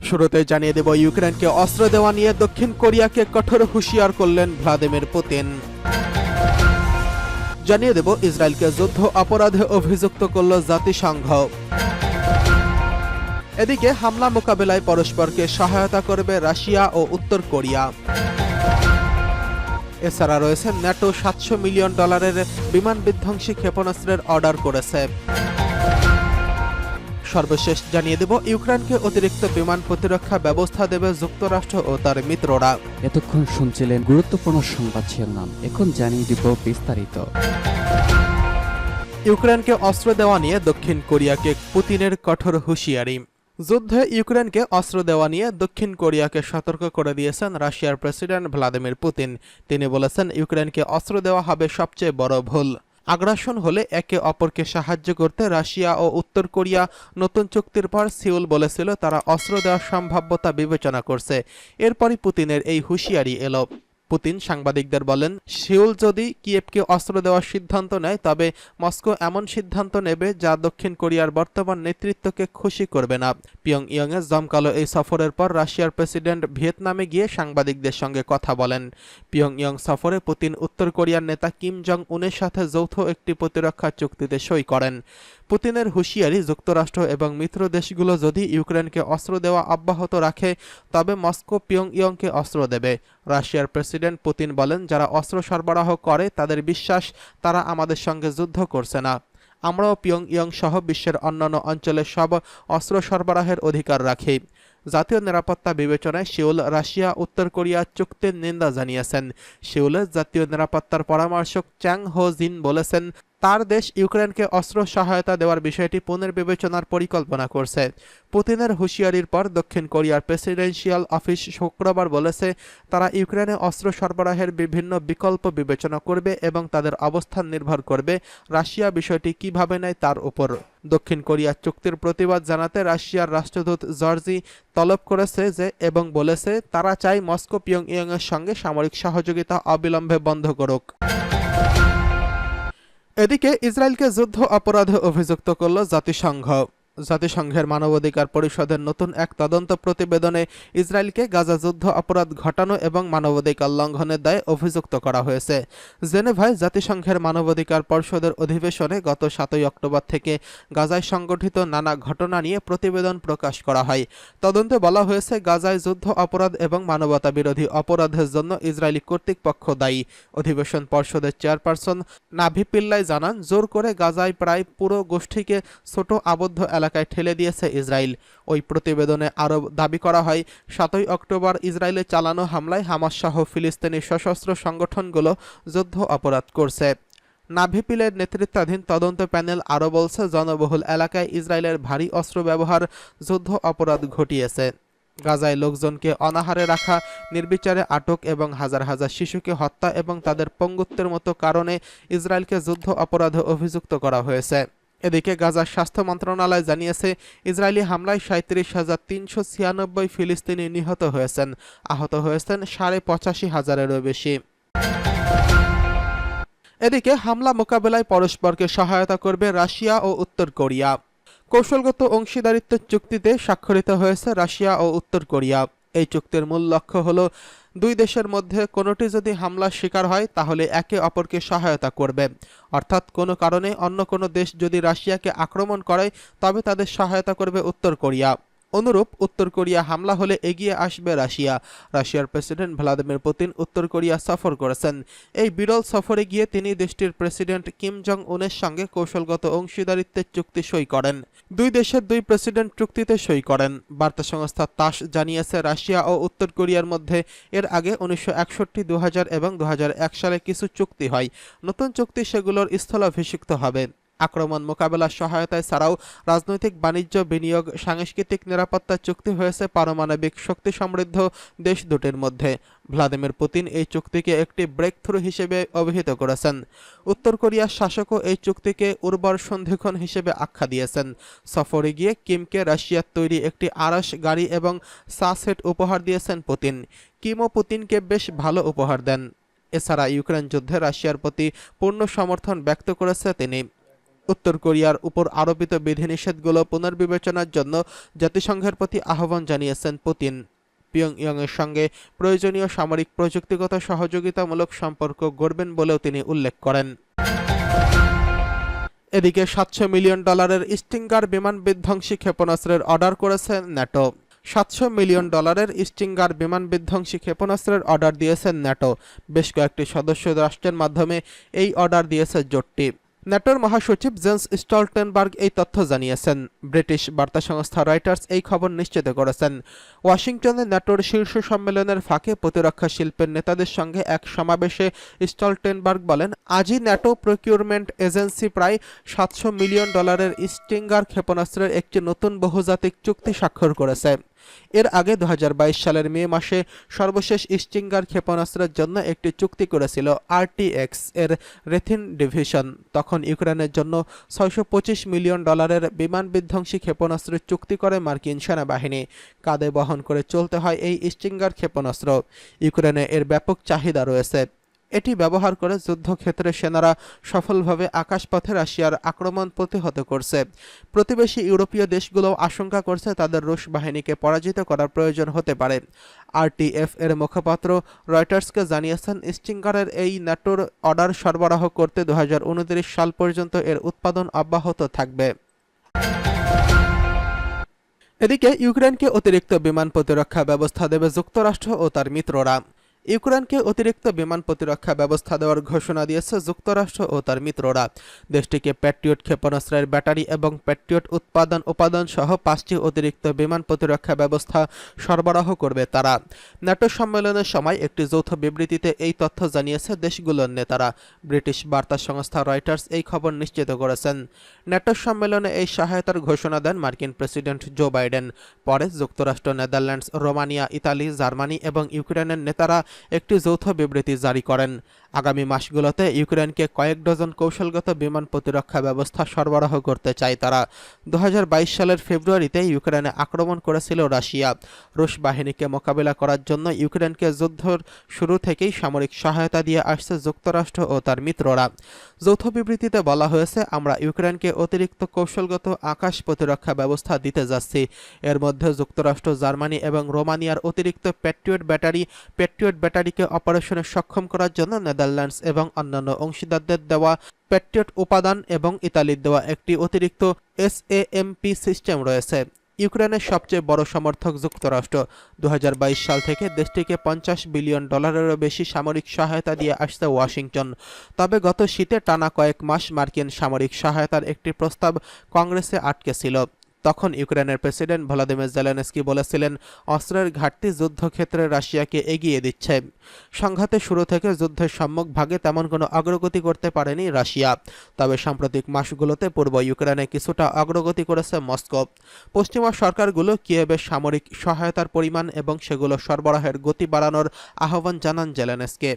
শুরুতে জানিয়ে দেব ইউক্রেনকে অস্ত্র দেওয়া নিয়ে দক্ষিণ কোরিয়াকে কঠোর হুঁশিয়ার করলেন ভ্লাদিমির পুতিন। জানিয়ে দেব ইসরায়েলকে যুদ্ধ অপরাধে অভিযুক্ত করল জাতিসংঘ। এদিকে হামলা মোকাবেলায় পরস্পরকে সহায়তা করবে রাশিয়া ও উত্তর কোরিয়া। এছাড়া রয়েছে ন্যাটো সাতশো মিলিয়ন ডলারের বিমান বিধ্বংসী ক্ষেপণাস্ত্রের অর্ডার করেছে। সর্বশেষ জানিয়ে দেব ইউক্রেনকে অতিরিক্ত বিমান প্রতিরক্ষা ব্যবস্থা দেবে যুক্তরাষ্ট্র ও তার মিত্ররা। এতক্ষণ শুনছিলেন গুরুত্বপূর্ণ সংবাদ শিরোনাম। এখন জানিয়ে দিব বিস্তারিত। ইউক্রেনকে অস্ত্র দেওয়া নিয়ে দক্ষিণ কোরিয়াকে পুতিনের কঠোর হুঁশিয়ারি। যুদ্ধে ইউক্রেনকে অস্ত্র দেওয়া নিয়ে দক্ষিণ কোরিয়াকে সতর্ক করে দিয়েছেন রাশিয়ার প্রেসিডেন্ট ভ্লাদিমির পুতিন। তিনি বলেছেন ইউক্রেনকে অস্ত্র দেওয়া হবে সবচেয়ে বড় ভুল। আগ্রাসন হলে একে অপরকে সাহায্য করতে রাশিয়া ও উত্তর কোরিয়া নতুন চুক্তির পর সিউল বলেছিল তারা অস্ত্র দেওয়ার সম্ভাব্যতা বিবেচনা করছে। এরপরই পুতিনের এই হুঁশিয়ারি এলো। পুতিন সাংবাদিকদের বলেন, সিউল যদি কিয়েভকে অস্ত্র দেওয়ার সিদ্ধান্ত নেয়, তবে মস্কো এমন সিদ্ধান্ত নেবে যা দক্ষিণ কোরিয়ার বর্তমান নেতৃত্বকে খুশি করবে না। পিয়ং ইয়ংয়ে জমকালো এই সফরের পর রাশিয়ার প্রেসিডেন্ট ভিয়েতনামে গিয়ে সাংবাদিকদের সঙ্গে কথা বলেন। পিয়ং ইয়ং সফরে পুতিন উত্তর কোরিয়ার নেতা কিম জং উনের সাথে যৌথ একটি প্রতিরক্ষা চুক্তিতে সই করেন। পুতিনের হুঁশিয়ারি যুক্তরাষ্ট্র এবং মিত্র দেশগুলো যদি ইউক্রেনকে অস্ত্র দেওয়া অব্যাহত রাখে, তবে মস্কো পিয়ং ইয়ংকে অস্ত্র দেবে। রাশিয়ার প্রেসিডেন্ট পুতিন বলেন, যারা অস্ত্র সরবরাহ করে, তাদের বিশ্বাস তারা আমাদের সঙ্গে যুদ্ধ করছে না। আমরাও পিয়ং ইয়ং সহ বিশ্বের অন্যান্য অঞ্চলে সব অস্ত্র সরবরাহের অধিকার রাখি। জাতীয় নিরাপত্তা বিবেচনায় সিউল রাশিয়া, উত্তর কোরিয়া চুক্তির নিন্দা জানিয়েছেন। সিউলের জাতীয় নিরাপত্তার পরামর্শক চ্যাং হো জিন বলেছেন, তার দেশ ইউক্রেনকে অস্ত্র সহায়তা দেওয়ার বিষয়টি পুনর্বিবেচনার পরিকল্পনা করছে। পুতিনের হুঁশিয়ারির পর দক্ষিণ কোরিয়ার প্রেসিডেন্সিয়াল অফিস শুক্রবার বলেছে, তারা ইউক্রেনে অস্ত্র সরবরাহের বিভিন্ন বিকল্প বিবেচনা করবে এবং তাদের অবস্থান নির্ভর করবে রাশিয়া বিষয়টি কীভাবে নেয় তার উপর। দক্ষিণ কোরিয়া চুক্তির প্রতিবাদ জানাতে রাশিয়ার রাষ্ট্রদূত জর্জি তলব করেছে যে, এবং বলেছে, তারা চায় মস্কো পিয়ং এর সঙ্গে সামরিক সহযোগিতা অবিলম্বে বন্ধ করুক। এদিকে ইসরায়েলকে যুদ্ধ অপরাধে অভিযুক্ত করল জাতিসংঘ। জাতিসংঘের মানবাধিকার পরিষদের নতুন এক তদন্ত প্রতিবেদনে ইসরায়েলকে গাজা যুদ্ধ অপরাধ ঘটানো এবং মানবাধিকার লঙ্ঘনের দায়ে অভিযুক্ত করা হয়েছে। জেনেভায় জাতিসংঘের মানবাধিকার পরিষদের অধিবেশনে গত সাতই অক্টোবর থেকে গাজায় সংগঠিত নানা ঘটনা নিয়ে প্রতিবেদন প্রকাশ করা হয়। তদন্তে বলা হয়েছে, গাজায় যুদ্ধ অপরাধ এবং মানবতা বিরোধী অপরাধের জন্য ইসরায়েলি কর্তৃপক্ষ দায়ী। অধিবেশন পর্ষদের চেয়ারপারসন নাভি পিল্লাই জানান, জোর করে গাজায় প্রায় পুরো গোষ্ঠীকে ছোট আবদ্ধ এলাকায় ঠেলে দিয়েছে ইসরায়েল। ওই প্রতিবেদনে আরও দাবি করা হয়, সাতই অক্টোবর ইসরায়েলে চালানো হামলায় হামাস সহ ফিলিস্তিনি সশস্ত্র সংগঠনগুলো যুদ্ধ অপরাধ করছে। নাভিপিলের নেতৃত্বাধীন তদন্ত প্যানেল আরও বলছে, জনবহুল এলাকায় ইসরায়েলের ভারী অস্ত্র ব্যবহার যুদ্ধ অপরাধ ঘটিয়েছে। গাজায় লোকজনকে অনাহারে রাখা, নির্বিচারে আটক এবং হাজার হাজার শিশুকে হত্যা এবং তাদের পঙ্গুত্বের মতো কারণে ইসরায়েলকে যুদ্ধ অপরাধে অভিযুক্ত করা হয়েছে। এদিকে গাজার স্বাস্থ্য মন্ত্রণালয় জানিয়েছে, ইসরায়েলি হামলায় সাঁত্রিশ হাজার তিনশো ছিয়ানব্বই ফিলিস্তিনি নিহত হয়েছেন। আহত হয়েছেন সাড়ে পঁচাশি হাজারেরও বেশি। এদিকে হামলা মোকাবেলায় পরস্পরকে সহায়তা করবে রাশিয়া ও উত্তর কোরিয়া। কৌশলগত অংশীদারিত্বের চুক্তিতে স্বাক্ষরিত হয়েছে রাশিয়া ও উত্তর কোরিয়া। এই চুক্তির মূল লক্ষ্য হল দুই দেশের মধ্যে কোনোটি যদি হামলার শিকার হয়, তাহলে একে অপরকে সহায়তা করবে। অর্থাৎ কোনো কারণে অন্য কোনো দেশ যদি রাশিয়াকে আক্রমণ করে, তবে তাদের সহায়তা করবে উত্তর কোরিয়া। অনুরূপ উত্তর কোরিয়া হামলা হলে এগিয়ে আসবে রাশিয়া। রাশিয়ার প্রেসিডেন্ট ভ্লাদিমির পুতিন উত্তর কোরিয়া সফর করেছেন। এই বিরল সফরে গিয়ে তিনি দেশটির প্রেসিডেন্ট কিম জং উনের সঙ্গে কৌশলগত অংশীদারিত্বের চুক্তি সই করেন। দুই দেশের দুই প্রেসিডেন্ট চুক্তিতে সই করেন। বার্তা সংস্থা তাস জানিয়েছে, রাশিয়া ও উত্তর কোরিয়ার মধ্যে এর আগে উনিশশো একষট্টি দু এবং দু হাজার এক সালে কিছু চুক্তি হয়। নতুন চুক্তি সেগুলোর স্থলাভিষিক্ত হবে। আক্রমণ মোকাবেলার সহায়তায় ছাড়াও রাজনৈতিক বাণিজ্য, বিনিয়োগ, সাংস্কৃতিক নিরাপত্তা চুক্তি হয়েছে পারমাণবিক শক্তি সমৃদ্ধ দেশ দুটির মধ্যে। ভ্লাদিমির পুতিন এই চুক্তিকে একটি ব্রেক থ্রু হিসেবে অভিহিত করেছেন। উত্তর কোরিয়ার শাসকও এই চুক্তিকে উর্বর সন্ধিক্ষণ হিসেবে আখ্যা দিয়েছেন। সফরে গিয়ে কিমকে রাশিয়ার তৈরি একটি আরস গাড়ি এবং সাসেট উপহার দিয়েছেন পুতিন। কিমও পুতিনকে বেশ ভালো উপহার দেন। এছাড়া ইউক্রেন যুদ্ধে রাশিয়ার প্রতি পূর্ণ সমর্থন ব্যক্ত করেছে তিনি। উত্তর কোরিয়ার উপর আরোপিত বিধিনিষেধগুলো পুনর্বিবেচনার জন্য জাতিসংঘের প্রতি আহ্বান জানিয়েছেন পুতিন। পিয়ং পিয়ংইয়ংয়ের সঙ্গে প্রয়োজনীয় সামরিক প্রযুক্তিগত সহযোগিতামূলক সম্পর্ক গড়বেন বলেও তিনি উল্লেখ করেন। এদিকে সাতশো মিলিয়ন ডলারের স্টিঙ্গার বিমান বিধ্বংসী ক্ষেপণাস্ত্রের অর্ডার করেছে ন্যাটো। সাতশো মিলিয়ন ডলারের স্টিঙ্গার বিমান বিধ্বংসী ক্ষেপণাস্ত্রের অর্ডার দিয়েছেন ন্যাটো। বেশ কয়েকটি সদস্য রাষ্ট্রের মাধ্যমে এই অর্ডার দিয়েছে জোটটি। ন্যাটোর মহাসচিব জেন্স স্টলটেনবার্গ এই তথ্য জানিয়েছেন। ব্রিটিশ বার্তা সংস্থা রয়টার্স এই খবর নিশ্চিত করেছেন। ওয়াশিংটনে ন্যাটোর শীর্ষ সম্মেলনের ফাঁকে প্রতিরক্ষা শিল্পের নেতাদের সঙ্গে এক সমাবেশে স্টলটেনবার্গ বলেন, আজই ন্যাটো প্রকিউরমেন্ট এজেন্সি প্রায় সাতশো মিলিয়ন ডলারের স্টিঙ্গার ক্ষেপণাস্ত্রের একটি নতুন বহুজাতিক চুক্তি স্বাক্ষর করেছে। এর আগে দু হাজার বাইশ সালের মে মাসে সর্বশেষ স্টিঙ্গার ক্ষেপণাস্ত্রের জন্য একটি চুক্তি করেছিল আরটিএক্স এর রেথিন ডিভিশন। তখন ইউক্রেনের জন্য ছয়শো পঁচিশ মিলিয়ন ডলারের বিমান বিধ্বংসী ক্ষেপণাস্ত্রের চুক্তি করে মার্কিন সেনাবাহিনী। কাঁধে বহন করে চলতে হয় এই স্টিঙ্গার ক্ষেপণাস্ত্র। ইউক্রেনে এর ব্যাপক চাহিদা রয়েছে। এটি ব্যবহার করে যুদ্ধক্ষেত্রে সেনারা সফলভাবে আকাশপথে রাশিয়ার আক্রমণ প্রতিহত করছে। প্রতিবেশী ইউরোপীয় দেশগুলো আশঙ্কা করছে তাদের রুশ বাহিনীকে পরাজিত করার প্রয়োজন হতে পারে। আরটিএফ এর মুখপাত্র রয়টার্সকে জানিয়েছেন, স্টিঙ্গারের এই ন্যাটোর অর্ডার সরবরাহ করতে দু হাজার উনত্রিশ সাল পর্যন্ত এর উৎপাদন অব্যাহত থাকবে। এদিকে ইউক্রেনকে অতিরিক্ত বিমান প্রতিরক্ষা ব্যবস্থা দেবে যুক্তরাষ্ট্র ও তার মিত্ররা। ইউক্রেনকে অতিরিক্ত বিমান প্রতিরক্ষা ব্যবস্থা দেওয়ার ঘোষণা দিয়েছে যুক্তরাষ্ট্র ও তার মিত্ররা। দেশটিকে প্যাট্রিয়ট ক্ষেপণাস্ত্রের ব্যাটারি এবং প্যাট্রিয়ট উৎপাদন উপাদান সহ পাঁচটি অতিরিক্ত বিমান প্রতিরক্ষা ব্যবস্থা সরবরাহ করবে তারা। ন্যাটো সম্মেলনের সময় একটি যৌথ বিবৃতিতে এই তথ্য জানিয়েছে দেশগুলোর নেতারা। ব্রিটিশ বার্তা সংস্থা রয়টার্স এই খবর নিশ্চিত করেছেন। ন্যাটো সম্মেলনে এই সহায়তার ঘোষণা দেন মার্কিন প্রেসিডেন্ট জো বাইডেন। পরে যুক্তরাষ্ট্র, নেদারল্যান্ডস, রোমানিয়া, ইতালি, জার্মানি এবং ইউক্রেনের নেতারা একটি যৌথ বিবৃতি জারি করেন। আগামী মাসগুলোতে ইউক্রেনকে কয়েক ডজন কৌশলগত বিমান প্রতিরক্ষা ব্যবস্থা সরবরাহ করতে চায় তারা। দুহাজার বাইশ সালের ফেব্রুয়ারিতে ইউক্রেনে আক্রমণ করেছিল রাশিয়া। রুশ বাহিনীকে মোকাবিলা করার জন্য ইউক্রেনকে যুদ্ধর শুরু থেকেই সামরিক সহায়তা দিয়ে আসছে যুক্তরাষ্ট্র ও তার মিত্ররা। যৌথ বিবৃতিতে বলা হয়েছে, আমরা ইউক্রেনকে অতিরিক্ত কৌশলগত আকাশ প্রতিরক্ষা ব্যবস্থা দিতে যাচ্ছি। এর মধ্যে যুক্তরাষ্ট্র, জার্মানি এবং রোমানিয়ার অতিরিক্ত প্যাট্রিয়ট ব্যাটারি প্যাট্রিয়ট ব্যাটারিকে অপারেশনে সক্ষম করার জন্য নেদারল্যান্ডস এবং অন্যান্য অংশীদারদের দেওয়া প্যাট্রিয়ট উপাদান এবং ইতালির দেওয়া একটি অতিরিক্ত এসএএমপি সিস্টেম রয়েছে। ইউক্রেনের সবচেয়ে বড় সমর্থক যুক্তরাষ্ট্র। দু হাজার বাইশ সাল থেকে দেশটিকে পঞ্চাশ বিলিয়ন ডলারেরও বেশি সামরিক সহায়তা দিয়ে আসছে ওয়াশিংটন। তবে গত শীতে টানা কয়েক মাস মার্কিন সামরিক সহায়তার একটি প্রস্তাব কংগ্রেসে আটকে ছিল। তখন ইউক্রেনের প্রেসিডেন্ট ভলাদিমির জেলেনস্কি বলেছিলেন, অস্ত্রের ঘাটতি যুদ্ধক্ষেত্রে রাশিয়াকে এগিয়ে দিচ্ছে। সংঘাতের শুরু থেকে যুদ্ধের সম্মুখ ভাগে তেমন কোনো অগ্রগতি করতে পারেনি রাশিয়া। তবে সাম্প্রতিক মাসগুলোতে পূর্ব ইউক্রেনে কিছুটা অগ্রগতি করেছে মস্কো। পশ্চিমা সরকারগুলো কিয়েভের সামরিক সহায়তার পরিমাণ এবং সেগুলো সরবরাহের গতি বাড়ানোর আহ্বান জানান জেলেনস্কে।